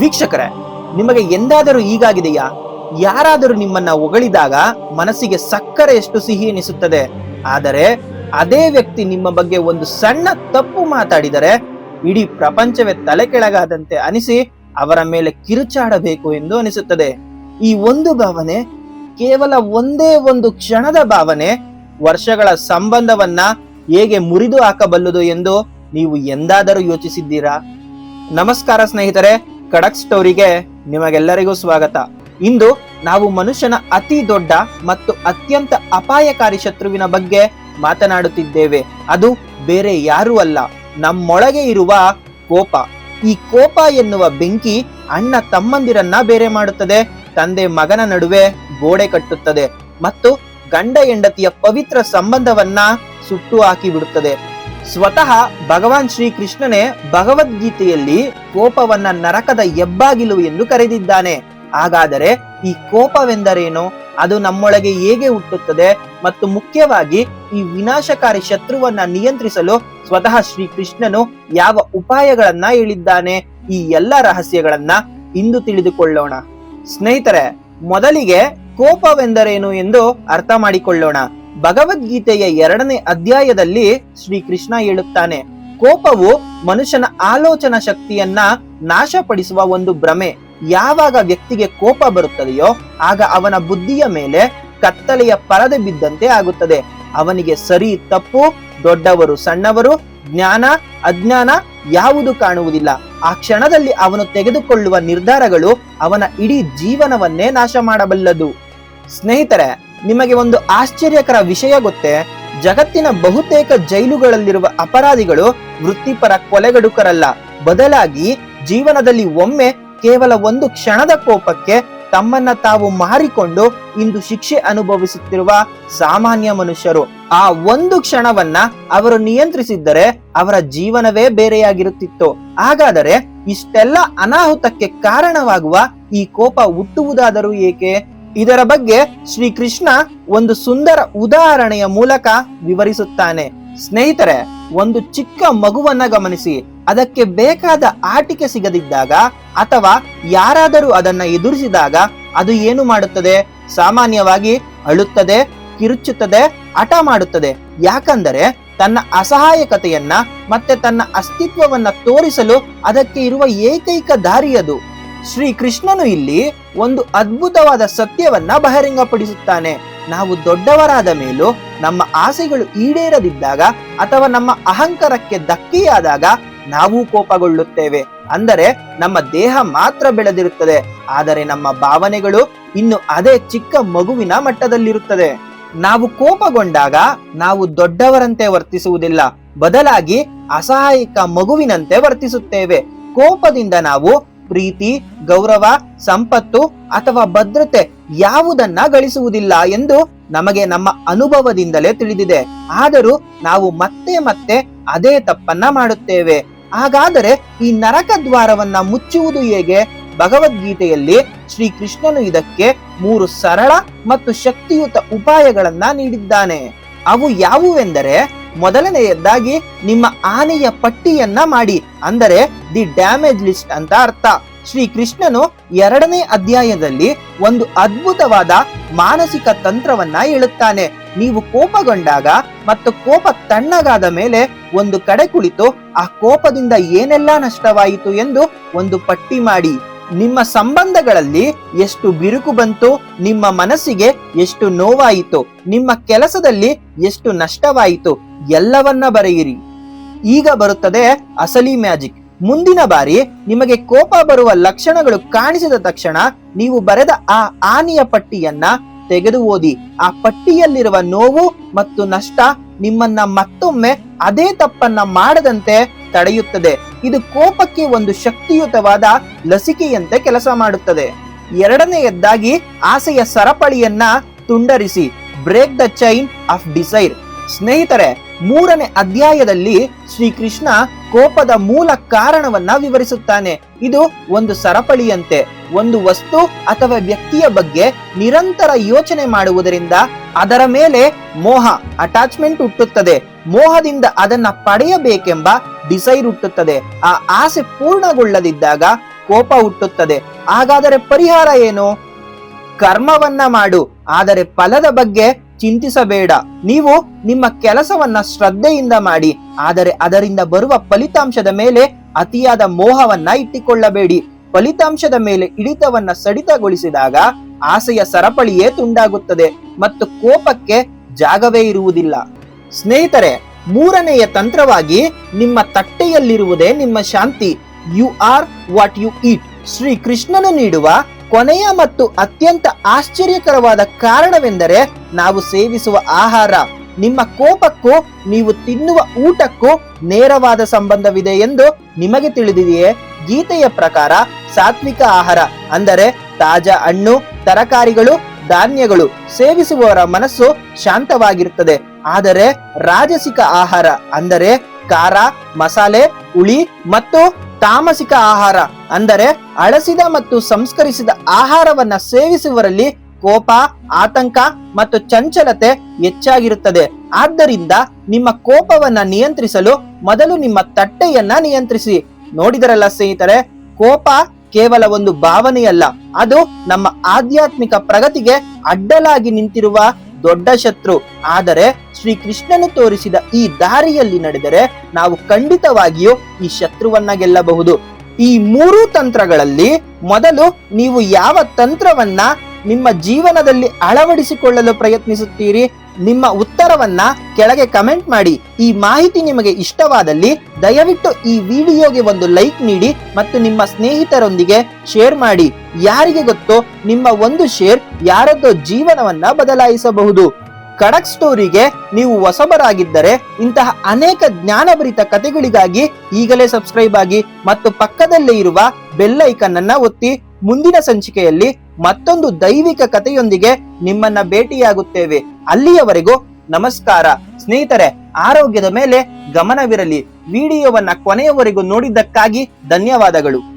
ವೀಕ್ಷಕರೇ, ನಿಮಗೆ ಎಂದಾದರೂ ಹೀಗಾಗಿದೆಯಾ? ಯಾರಾದರೂ ನಿಮ್ಮನ್ನ ಹೊಗಳಿದಾಗ ಮನಸ್ಸಿಗೆ ಸಕ್ಕರೆಯಷ್ಟು ಸಿಹಿ ಎನಿಸುತ್ತದೆ? ಆದರೆ ಅದೇ ವ್ಯಕ್ತಿ ನಿಮ್ಮ ಬಗ್ಗೆ ಒಂದು ಸಣ್ಣ ತಪ್ಪು ಮಾತಾಡಿದರೆ ಇಡೀ ಪ್ರಪಂಚವೇ ತಲೆ ಕೆಳಗಾದಂತೆ ಅನಿಸಿ ಅವರ ಮೇಲೆ ಕಿರುಚಾಡಬೇಕು ಎಂದು ಅನಿಸುತ್ತದೆ. ಈ ಒಂದು ಭಾವನೆ ಕೇವಲ ಒಂದೇ ಒಂದು ಕ್ಷಣದ ಭಾವನೆ, ವರ್ಷಗಳ ಸಂಬಂಧವನ್ನ ಹೇಗೆ ಮುರಿದು ಹಾಕಬಲ್ಲದು ಎಂದು ನೀವು ಎಂದಾದರೂ ಯೋಚಿಸಿದ್ದೀರಾ? ನಮಸ್ಕಾರ ಸ್ನೇಹಿತರೆ ಖಡಕ್ ಸ್ಟೋರಿಗೆ ನಿಮಗೆಲ್ಲರಿಗೂ ಸ್ವಾಗತ. ಇಂದು ನಾವು ಮನುಷ್ಯನ ಅತಿ ದೊಡ್ಡ ಮತ್ತು ಅತ್ಯಂತ ಅಪಾಯಕಾರಿ ಶತ್ರುವಿನ ಬಗ್ಗೆ ಮಾತನಾಡುತ್ತಿದ್ದೇವೆ. ಅದು ಬೇರೆ ಯಾರೂ ಅಲ್ಲ, ನಮ್ಮೊಳಗೆ ಇರುವ ಕೋಪ. ಈ ಕೋಪ ಎನ್ನುವ ಬೆಂಕಿ ಅಣ್ಣ ತಮ್ಮಂದಿರನ್ನ ಬೇರೆ ಮಾಡುತ್ತದೆ, ತಂದೆ ಮಗನ ನಡುವೆ ಗೋಡೆ ಕಟ್ಟುತ್ತದೆ ಮತ್ತು ಗಂಡ ಹೆಂಡತಿಯ ಪವಿತ್ರ ಸಂಬಂಧವನ್ನ ಸುಟ್ಟು ಹಾಕಿ ಬಿಡುತ್ತದೆ ಸ್ವತಃ ಭಗವಾನ್ ಶ್ರೀಕೃಷ್ಣನೇ ಭಗವದ್ಗೀತೆಯಲ್ಲಿ ಕೋಪವನ್ನ ನರಕದ ಹೆಬ್ಬಾಗಿಲು ಎಂದು ಕರೆದಿದ್ದಾನೆ. ಹಾಗಾದರೆ ಈ ಕೋಪವೆಂದರೇನು? ಅದು ನಮ್ಮೊಳಗೆ ಹೇಗೆ ಹುಟ್ಟುತ್ತದೆ? ಮತ್ತು ಮುಖ್ಯವಾಗಿ ಈ ವಿನಾಶಕಾರಿ ಶತ್ರುವನ್ನ ನಿಯಂತ್ರಿಸಲು ಸ್ವತಃ ಶ್ರೀಕೃಷ್ಣನು ಯಾವ ಉಪಾಯಗಳನ್ನ ಹೇಳಿದ್ದಾನೆ? ಈ ಎಲ್ಲ ರಹಸ್ಯಗಳನ್ನ ಇಂದು ತಿಳಿದುಕೊಳ್ಳೋಣ. ಸ್ನೇಹಿತರೆ, ಮೊದಲಿಗೆ ಕೋಪವೆಂದರೇನು ಎಂದು ಅರ್ಥ ಮಾಡಿಕೊಳ್ಳೋಣ. ಭಗವದ್ಗೀತೆಯ ಎರಡನೇ ಅಧ್ಯಾಯದಲ್ಲಿ ಶ್ರೀಕೃಷ್ಣ ಹೇಳುತ್ತಾನೆ, ಕೋಪವು ಮನುಷ್ಯನ ಆಲೋಚನಾ ಶಕ್ತಿಯನ್ನ ನಾಶಪಡಿಸುವ ಒಂದು ಭ್ರಮೆ. ಯಾವಾಗ ವ್ಯಕ್ತಿಗೆ ಕೋಪ ಬರುತ್ತದೆಯೋ, ಆಗ ಅವನ ಬುದ್ಧಿಯ ಮೇಲೆ ಕತ್ತಲೆಯ ಪರದೆ ಬಿದ್ದಂತೆ ಆಗುತ್ತದೆ. ಅವನಿಗೆ ಸರಿ ತಪ್ಪು, ದೊಡ್ಡವರು ಸಣ್ಣವರು, ಜ್ಞಾನ, ಅಜ್ಞಾನ ಯಾವುದು ಕಾಣುವುದಿಲ್ಲ. ಆ ಕ್ಷಣದಲ್ಲಿ ಅವನು ತೆಗೆದುಕೊಳ್ಳುವ ನಿರ್ಧಾರಗಳು ಅವನ ಇಡೀ ಜೀವನವನ್ನೇ ನಾಶ ಮಾಡಬಲ್ಲದು. ಸ್ನೇಹಿತರೆ ನಿಮಗೆ ಒಂದು ಆಶ್ಚರ್ಯಕರ ವಿಷಯ ಗೊತ್ತೇ? ಜಗತ್ತಿನ ಬಹುತೇಕ ಜೈಲುಗಳಲ್ಲಿರುವ ಅಪರಾಧಿಗಳು ವೃತ್ತಿಪರ ಕೊಲೆಗಡುಕರಲ್ಲ. ಬದಲಾಗಿ ಜೀವನದಲ್ಲಿ ಒಮ್ಮೆ ಕೇವಲ ಒಂದು ಕ್ಷಣದ ಕೋಪಕ್ಕೆ ತಮ್ಮನ್ನ ತಾವು ಮಾರಿಕೊಂಡು ಇಂದು ಶಿಕ್ಷೆ ಅನುಭವಿಸುತ್ತಿರುವ ಸಾಮಾನ್ಯ ಮನುಷ್ಯರು. ಆ ಒಂದು ಕ್ಷಣವನ್ನ ಅವರು ನಿಯಂತ್ರಿಸಿದ್ದರೆ ಅವರ ಜೀವನವೇ ಬೇರೆಯಾಗಿರುತ್ತಿತ್ತು. ಹಾಗಾದರೆ ಇಷ್ಟೆಲ್ಲ ಅನಾಹುತಕ್ಕೆ ಕಾರಣವಾಗುವ ಈ ಕೋಪ ಹುಟ್ಟುವುದಾದರೂ ಏಕೆ? ಇದರ ಬಗ್ಗೆ ಶ್ರೀ ಕೃಷ್ಣ ಒಂದು ಸುಂದರ ಉದಾಹರಣೆಯ ಮೂಲಕ ವಿವರಿಸುತ್ತಾನೆ. ಸ್ನೇಹಿತರೆ, ಒಂದು ಚಿಕ್ಕ ಮಗುವನ್ನ ಗಮನಿಸಿ. ಅದಕ್ಕೆ ಬೇಕಾದ ಆಟಿಕೆ ಸಿಗದಿದ್ದಾಗ ಅಥವಾ ಯಾರಾದರೂ ಅದನ್ನ ಎದುರಿಸಿದಾಗ ಅದು ಏನು ಮಾಡುತ್ತದೆ? ಸಾಮಾನ್ಯವಾಗಿ ಅಳುತ್ತದೆ, ಕಿರುಚುತ್ತದೆ, ಹಠ ಮಾಡುತ್ತದೆ. ಯಾಕಂದರೆ ತನ್ನ ಅಸಹಾಯಕತೆಯನ್ನ ಮತ್ತೆ ತನ್ನ ಅಸ್ತಿತ್ವವನ್ನ ತೋರಿಸಲು ಅದಕ್ಕೆ ಇರುವ ಏಕೈಕ ದಾರಿಯದು ಶ್ರೀ ಕೃಷ್ಣನು ಇಲ್ಲಿ ಒಂದು ಅದ್ಭುತವಾದ ಸತ್ಯವನ್ನ ಬಹಿರಂಗಪಡಿಸುತ್ತಾನೆ. ನಾವು ದೊಡ್ಡವರಾದ ಮೇಲೂ ನಮ್ಮ ಆಸೆಗಳು ಈಡೇರದಿದ್ದಾಗ ಅಥವಾ ನಮ್ಮ ಅಹಂಕಾರಕ್ಕೆ ಧಕ್ಕೆಯಾದಾಗ ನಾವು ಕೋಪಗೊಳ್ಳುತ್ತೇವೆ. ಅಂದರೆ ನಮ್ಮ ದೇಹ ಮಾತ್ರ ಬೆಳೆದಿರುತ್ತದೆ. ಆದರೆ ನಮ್ಮ ಭಾವನೆಗಳು ಇನ್ನು ಅದೇ ಚಿಕ್ಕ ಮಗುವಿನ ಮಟ್ಟದಲ್ಲಿರುತ್ತದೆ. ನಾವು ಕೋಪಗೊಂಡಾಗ ನಾವು ದೊಡ್ಡವರಂತೆ ವರ್ತಿಸುವುದಿಲ್ಲ. ಬದಲಾಗಿ ಅಸಹಾಯಕ ಮಗುವಿನಂತೆ ವರ್ತಿಸುತ್ತೇವೆ. ಕೋಪದಿಂದ ನಾವು ಪ್ರೀತಿ, ಗೌರವ, ಸಂಪತ್ತು ಅಥವಾ ಭದ್ರತೆ ಯಾವುದನ್ನ ಗಳಿಸುವುದಿಲ್ಲ ಎಂದು ನಮಗೆ ನಮ್ಮ ಅನುಭವದಿಂದಲೇ ತಿಳಿದಿದೆ. ಆದರೂ ನಾವು ಮತ್ತೆ ಮತ್ತೆ ಅದೇ ತಪ್ಪನ್ನ ಮಾಡುತ್ತೇವೆ. ಹಾಗಾದರೆ ಈ ನರಕ ದ್ವಾರವನ್ನ ಮುಚ್ಚುವುದು ಹೇಗೆ? ಭಗವದ್ಗೀತೆಯಲ್ಲಿ ಶ್ರೀ ಕೃಷ್ಣನು ಇದಕ್ಕೆ ಮೂರು ಸರಳ ಮತ್ತು ಶಕ್ತಿಯುತ ಉಪಾಯಗಳನ್ನ ನೀಡಿದ್ದಾನೆ. ಅವು ಯಾವುವೆಂದರೆ ಮೊದಲನೆಯದಾಗಿ ನಿಮ್ಮ ಆನೆಯ ಪಟ್ಟಿಯನ್ನ ಮಾಡಿ, ಅಂದರೆ ದಿ ಡ್ಯಾಮೇಜ್ ಲಿಸ್ಟ್ ಅಂತ ಅರ್ಥ. ಶ್ರೀ ಕೃಷ್ಣನು ಎರಡನೇ ಅಧ್ಯಾಯದಲ್ಲಿ ಒಂದು ಅದ್ಭುತವಾದ ಮಾನಸಿಕ ತಂತ್ರವನ್ನ ಹೇಳುತ್ತಾನೆ. ನೀವು ಕೋಪಗೊಂಡಾಗ ಮತ್ತು ಕೋಪ ತಣ್ಣಗಾದ ಮೇಲೆ ಒಂದು ಕಡೆ ಕುಳಿತು, ಆ ಕೋಪದಿಂದ ಏನೆಲ್ಲ ನಷ್ಟವಾಯಿತು ಎಂದು ಒಂದು ಪಟ್ಟಿ ಮಾಡಿ. ನಿಮ್ಮ ಸಂಬಂಧಗಳಲ್ಲಿ ಎಷ್ಟು ಬಿರುಕು ಬಂತು, ನಿಮ್ಮ ಮನಸ್ಸಿಗೆ ಎಷ್ಟು ನೋವಾಯಿತು, ನಿಮ್ಮ ಕೆಲಸದಲ್ಲಿ ಎಷ್ಟು ನಷ್ಟವಾಯಿತು ಎಲ್ಲವನ್ನ ಬರೆಯಿರಿ. ಈಗ ಬರುತ್ತದೆ ಅಸಲಿ ಮ್ಯಾಜಿಕ್. ಮುಂದಿನ ಬಾರಿ ನಿಮಗೆ ಕೋಪ ಬರುವ ಲಕ್ಷಣಗಳು ಕಾಣಿಸಿದ ತಕ್ಷಣ ನೀವು ಬರೆದ ಆ ಆನೆಯ ಪಟ್ಟಿಯನ್ನ ತೆಗೆದು ಓದಿ. ಆ ಪಟ್ಟಿಯಲ್ಲಿರುವ ನೋವು ಮತ್ತು ನಷ್ಟ ನಿಮ್ಮನ್ನ ಮತ್ತೊಮ್ಮೆ ಅದೇ ತಪ್ಪನ್ನ ಮಾಡದಂತೆ ತಡೆಯುತ್ತದೆ. ಇದು ಕೋಪಕ್ಕೆ ಒಂದು ಶಕ್ತಿಯುತವಾದ ಲಸಿಕೆಯಂತೆ ಕೆಲಸ ಮಾಡುತ್ತದೆ. ಎರಡನೆಯದ್ದಾಗಿ ಆಸೆಯ ಸರಪಳಿಯನ್ನ ತುಂಡರಿಸಿ break the chain of desire ಸ್ನೇಹಿತರೆ, ಮೂರನೇ ಅಧ್ಯಾಯದಲ್ಲಿ ಶ್ರೀಕೃಷ್ಣ ಕೋಪದ ಮೂಲ ಕಾರಣವನ್ನ ವಿವರಿಸುತ್ತಾನೆ. ಇದು ಒಂದು ಸರಪಳಿಯಂತೆ, ಒಂದು ವಸ್ತು ಅಥವಾ ವ್ಯಕ್ತಿಯ ಬಗ್ಗೆ ನಿರಂತರ ಯೋಚನೆ ಮಾಡುವುದರಿಂದ ಅದರ ಮೇಲೆ ಮೋಹ ಅಟ್ಯಾಚ್ಮೆಂಟ್ ಹುಟ್ಟುತ್ತದೆ. ಮೋಹದಿಂದ ಅದನ್ನ ಪಡೆಯಬೇಕೆಂಬ ಡಿಸೈರ್ ಹುಟ್ಟುತ್ತದೆ. ಆ ಆಸೆ ಪೂರ್ಣಗೊಳ್ಳದಿದ್ದಾಗ ಕೋಪ ಹುಟ್ಟುತ್ತದೆ. ಹಾಗಾದರೆ ಪರಿಹಾರ ಏನು? ಕರ್ಮವನ್ನ ಮಾಡು. ಆದರೆ ಫಲದ ಬಗ್ಗೆ ಚಿಂತಿಸಬೇಡ. ನೀವು ನಿಮ್ಮ ಕೆಲಸವನ್ನ ಶ್ರದ್ಧೆಯಿಂದ ಮಾಡಿ. ಆದರೆ ಅದರಿಂದ ಬರುವ ಫಲಿತಾಂಶದ ಮೇಲೆ ಅತಿಯಾದ ಮೋಹವನ್ನ ಇಟ್ಟುಕೊಳ್ಳಬೇಡಿ. ಫಲಿತಾಂಶದ ಮೇಲೆ ಹಿಡಿತವನ್ನ ಸಡಿತಗೊಳಿಸಿದಾಗ ಆಸೆಯ ಸರಪಳಿಯೇ ತುಂಡಾಗುತ್ತದೆ ಮತ್ತು ಕೋಪಕ್ಕೆ ಜಾಗವೇ ಇರುವುದಿಲ್ಲ. ಸ್ನೇಹಿತರೆ, ಮೂರನೆಯ ತಂತ್ರವಾಗಿ ನಿಮ್ಮ ತಟ್ಟೆಯಲ್ಲಿರುವುದೇ ನಿಮ್ಮ ಶಾಂತಿ. You are what you eat Shri ಕೃಷ್ಣನು ನೀಡುವ ಕೊನೆಯ ಮತ್ತು ಅತ್ಯಂತ ಆಶ್ಚರ್ಯಕರವಾದ ಕಾರಣವೆಂದರೆ ನಾವು ಸೇವಿಸುವ ಆಹಾರ. ನಿಮ್ಮ ಕೋಪಕ್ಕೂ ನೀವು ತಿನ್ನುವ ಊಟಕ್ಕೂ ನೇರವಾದ ಸಂಬಂಧವಿದೆ ಎಂದು ನಿಮಗೆ ತಿಳಿದಿದೆಯೇ? ಗೀತೆಯ ಪ್ರಕಾರ ಸಾತ್ವಿಕ ಆಹಾರ ಅಂದರೆ ತಾಜಾ ಹಣ್ಣು ತರಕಾರಿಗಳು, ಧಾನ್ಯಗಳು ಸೇವಿಸುವವರ ಮನಸ್ಸು ಶಾಂತವಾಗಿರುತ್ತದೆ. ಆದರೆ ರಾಜಸಿಕ ಆಹಾರ ಅಂದರೆ ಖಾರ, ಮಸಾಲೆ, ಹುಳಿ ಮತ್ತು ತಾಮಸಿಕ ಆಹಾರ ಅಂದರೆ ಅಳಸಿದ ಮತ್ತು ಸಂಸ್ಕರಿಸಿದ ಆಹಾರವನ್ನ ಸೇವಿಸುವರಲ್ಲಿ ಕೋಪ, ಆತಂಕ ಮತ್ತು ಚಂಚಲತೆ ಹೆಚ್ಚಾಗಿರುತ್ತದೆ. ಆದ್ದರಿಂದ ನಿಮ್ಮ ಕೋಪವನ್ನ ನಿಯಂತ್ರಿಸಲು ಮೊದಲು ನಿಮ್ಮ ತಟ್ಟೆಯನ್ನ ನಿಯಂತ್ರಿಸಿ. ನೋಡಿದರಲ್ಲ ಸ್ನೇಹಿತರೆ, ಕೋಪ ಕೇವಲ ಒಂದು ಭಾವನೆಯಲ್ಲ, ಅದು ನಮ್ಮ ಆಧ್ಯಾತ್ಮಿಕ ಪ್ರಗತಿಗೆ ಅಡ್ಡಲಾಗಿ ನಿಂತಿರುವ ದೊಡ್ಡ ಶತ್ರು. ಆದರೆ ಶ್ರೀ ಕೃಷ್ಣನು ತೋರಿಸಿದ ಈ ದಾರಿಯಲ್ಲಿ ನಡೆದರೆ ನಾವು ಖಂಡಿತವಾಗಿಯೂ ಈ ಶತ್ರುವನ್ನ ಗೆಲ್ಲಬಹುದು. ಈ ಮೂರು ತಂತ್ರಗಳಲ್ಲಿ ಮೊದಲು ನೀವು ಯಾವ ತಂತ್ರವನ್ನ ನಿಮ್ಮ ಜೀವನದಲ್ಲಿ ಅಳವಡಿಸಿಕೊಳ್ಳಲು ಪ್ರಯತ್ನಿಸುತ್ತೀರಿ, ನಿಮ್ಮ ಉತ್ತರವನ್ನ ಕೆಳಗೆ ಕಮೆಂಟ್ ಮಾಡಿ. ಈ ಮಾಹಿತಿ ನಿಮಗೆ ಇಷ್ಟವಾದಲ್ಲಿ ದಯವಿಟ್ಟು ಈ ವಿಡಿಯೋಗೆ ಒಂದು ಲೈಕ್ ನೀಡಿ ಮತ್ತು ನಿಮ್ಮ ಸ್ನೇಹಿತರೊಂದಿಗೆ ಶೇರ್ ಮಾಡಿ. ಯಾರಿಗೆ ಗೊತ್ತೋ ನಿಮ್ಮ ಒಂದು ಶೇರ್ ಯಾರದ್ದೋ ಜೀವನವನ್ನ ಬದಲಾಯಿಸಬಹುದು. ಕಡಕ್ ಸ್ಟೋರಿಗೆ ನೀವು ಹೊಸಬರಾಗಿದ್ದರೆ ಇಂತಹ ಅನೇಕ ಜ್ಞಾನಭರಿತ ಕಥೆಗಳಿಗಾಗಿ ಈಗಲೇ ಸಬ್ಸ್ಕ್ರೈಬ್ ಆಗಿ ಮತ್ತು ಪಕ್ಕದಲ್ಲೇ ಇರುವ ಬೆಲ್ ಐಕನ್ ಅನ್ನ ಒತ್ತಿ ಮುಂದಿನ ಸಂಚಿಕೆಯಲ್ಲಿ ಮತ್ತೊಂದು ದೈವಿಕ ಕಥೆಯೊಂದಿಗೆ ನಿಮ್ಮನ್ನ ಭೇಟಿಯಾಗುತ್ತೇವೆ. ಅಲ್ಲಿಯವರೆಗೂ ನಮಸ್ಕಾರ. ಸ್ನೇಹಿತರೆ, ಆರೋಗ್ಯದ ಮೇಲೆ ಗಮನವಿರಲಿ. ವಿಡಿಯೋವನ್ನ ಕೊನೆಯವರೆಗೂ ನೋಡಿದ್ದಕ್ಕಾಗಿ ಧನ್ಯವಾದಗಳು.